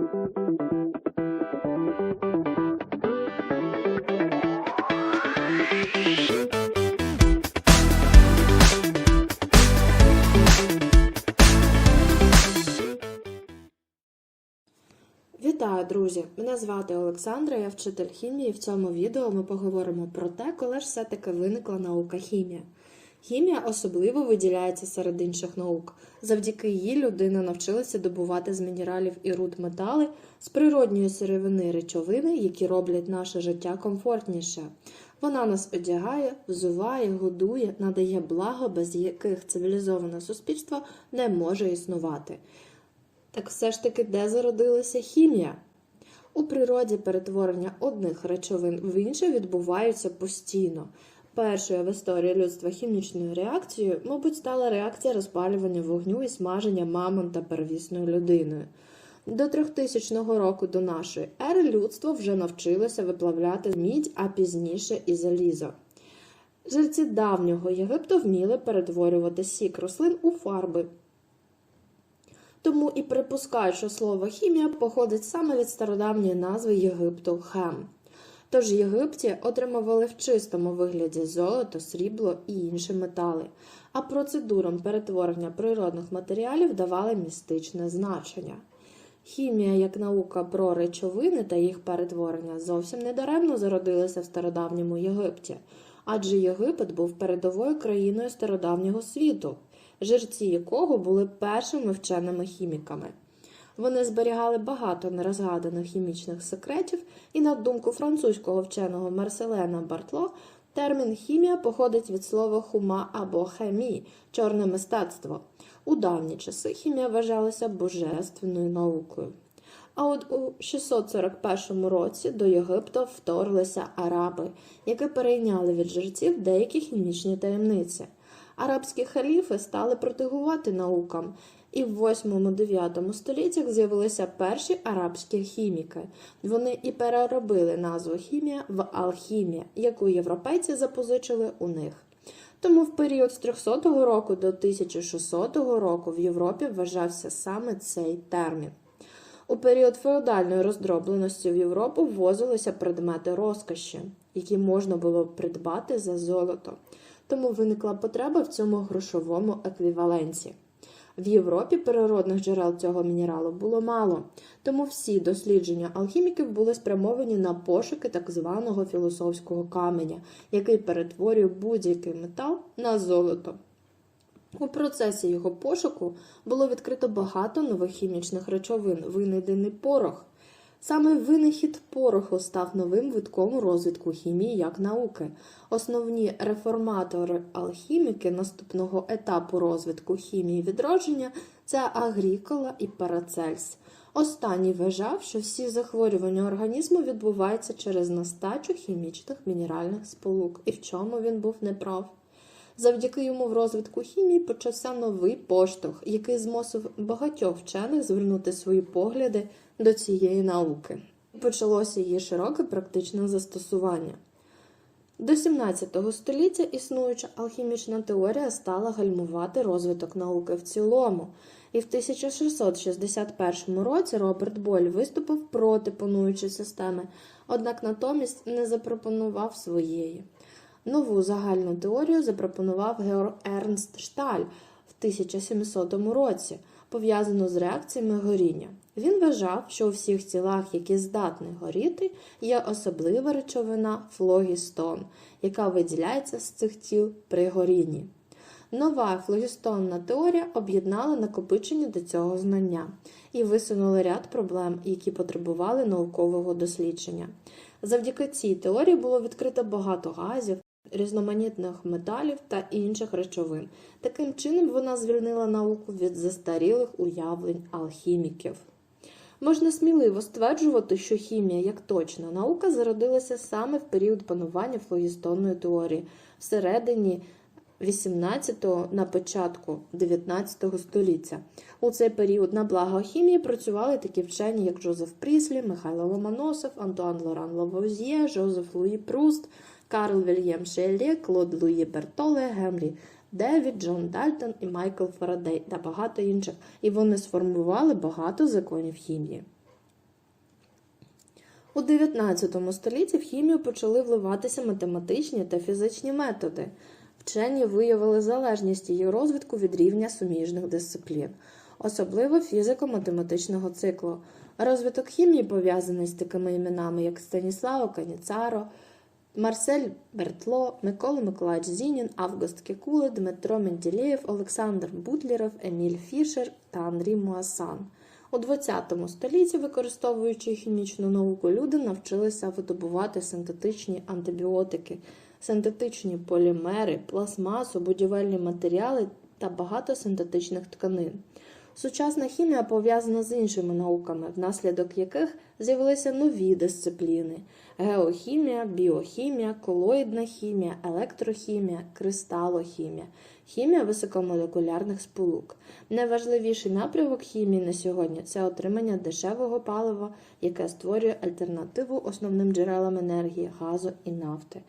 Вітаю, друзі! Мене звати Олександра, я вчитель хімії. В цьому відео ми поговоримо про те, коли ж все-таки виникла наука хімія. Хімія особливо виділяється серед інших наук. Завдяки їй людина навчилася добувати з мінералів і руд метали з природньої сировини речовини, які роблять наше життя комфортніше. Вона нас одягає, взуває, годує, надає благо, без яких цивілізоване суспільство не може існувати. Так все ж таки, де зародилася хімія? У природі перетворення одних речовин в інші відбуваються постійно. Першою в історії людства хімічною реакцією, мабуть, стала реакція розпалювання вогню і смаження мамонта первісною людиною. До 3000 року до нашої ери людство вже навчилося виплавляти мідь, а пізніше і залізо. Жильці давнього Єгипту вміли перетворювати сік рослин у фарби. Тому і припускають, що слово хімія походить саме від стародавньої назви Єгипту хем. Тож Єгипті отримували в чистому вигляді золото, срібло і інші метали, а процедурам перетворення природних матеріалів давали містичне значення. Хімія як наука про речовини та їх перетворення зовсім недаремно зародилася в стародавньому Єгипті, адже Єгипет був передовою країною стародавнього світу жерці якого були першими вченими хіміками. Вони зберігали багато нерозгаданих хімічних секретів, і, на думку французького вченого Марселена Бартло, термін хімія походить від слова хума або хемі чорне мистецтво. У давні часи хімія вважалася божественною наукою. А от у 641 році до Єгипту вторглися араби, які перейняли від жерців деякі хімічні таємниці. Арабські халіфи стали протигувати наукам, і в 8-9 століттях з'явилися перші арабські хіміки. Вони і переробили назву хімія в алхімія, яку європейці запозичили у них. Тому в період з 300 року до 1600 року в Європі вважався саме цей термін. У період феодальної роздробленості в Європу ввозилися предмети розкоші, які можна було придбати за золото тому виникла потреба в цьому грошовому еквіваленті. В Європі природних джерел цього мінералу було мало, тому всі дослідження алхіміків були спрямовані на пошуки так званого філософського каменя, який перетворює будь-який метал на золото. У процесі його пошуку було відкрито багато нових хімічних речовин, винайдений порох. Саме винахід пороху став новим витком розвитку хімії як науки. Основні реформатори-алхіміки наступного етапу розвитку хімії відродження це Агрікола і Парацельс. Останній вважав, що всі захворювання організму відбуваються через настачу хімічних мінеральних сполук, і в чому він був неправ. Завдяки йому в розвитку хімії почався новий поштовх, який змусив багатьох вчених звернути свої погляди до цієї науки. Почалося її широке практичне застосування. До 17 століття існуюча алхімічна теорія стала гальмувати розвиток науки в цілому, і в 1661 році Роберт Боль виступив проти пануючої системи, однак натомість не запропонував своєї. Нову загальну теорію запропонував Георг Ернст Шталь в 1700 році, пов'язану з реакціями горіння. Він вважав, що у всіх тілах, які здатні горіти, є особлива речовина флогістон, яка виділяється з цих тіл при горінні. Нова флогістонна теорія об'єднала накопичення до цього знання і висунула ряд проблем, які потребували наукового дослідження. Завдяки цій теорії було відкрито багато газів, різноманітних металів та інших речовин. Таким чином вона звільнила науку від застарілих уявлень алхіміків. Можна сміливо стверджувати, що хімія як точна наука зародилася саме в період панування флогістонної теорії всередині 18-го на початку 19 століття. У цей період на благо хімії працювали такі вчені, як Жозеф Пріслі, Михайло Ломоносов, Антуан Лоран Лавозьє, Жозеф Луї Пруст, Карл Вільям Шеллі, Клод Луї Бертоле, Гемлі Девід, Джон Дальтон і Майкл Фарадей та багато інших, і вони сформували багато законів хімії. У 19 столітті в хімію почали вливатися математичні та фізичні методи. Вчені виявили залежність її розвитку від рівня суміжних дисциплін, особливо фізико-математичного циклу. Розвиток хімії пов'язаний з такими іменами, як Станіслао Каніцаро, Марсель Бертло, Микола Миколаївич Зінін, Август Кекуле, Дмитро Менделєєв, Олександр Бутлєров, Еміль Фішер та Андрій Муасан. У ХХ столітті, використовуючи хімічну науку, люди навчилися видобувати синтетичні антибіотики, синтетичні полімери, пластмасу, будівельні матеріали та багато синтетичних тканин. Сучасна хімія пов'язана з іншими науками, внаслідок яких з'явилися нові дисципліни: геохімія, біохімія, колоїдна хімія, електрохімія, кристалохімія, хімія високомолекулярних сполук. Найважливіший напрямок хімії на сьогодні це отримання дешевого палива, яке створює альтернативу основним джерелам енергії, газу і нафти.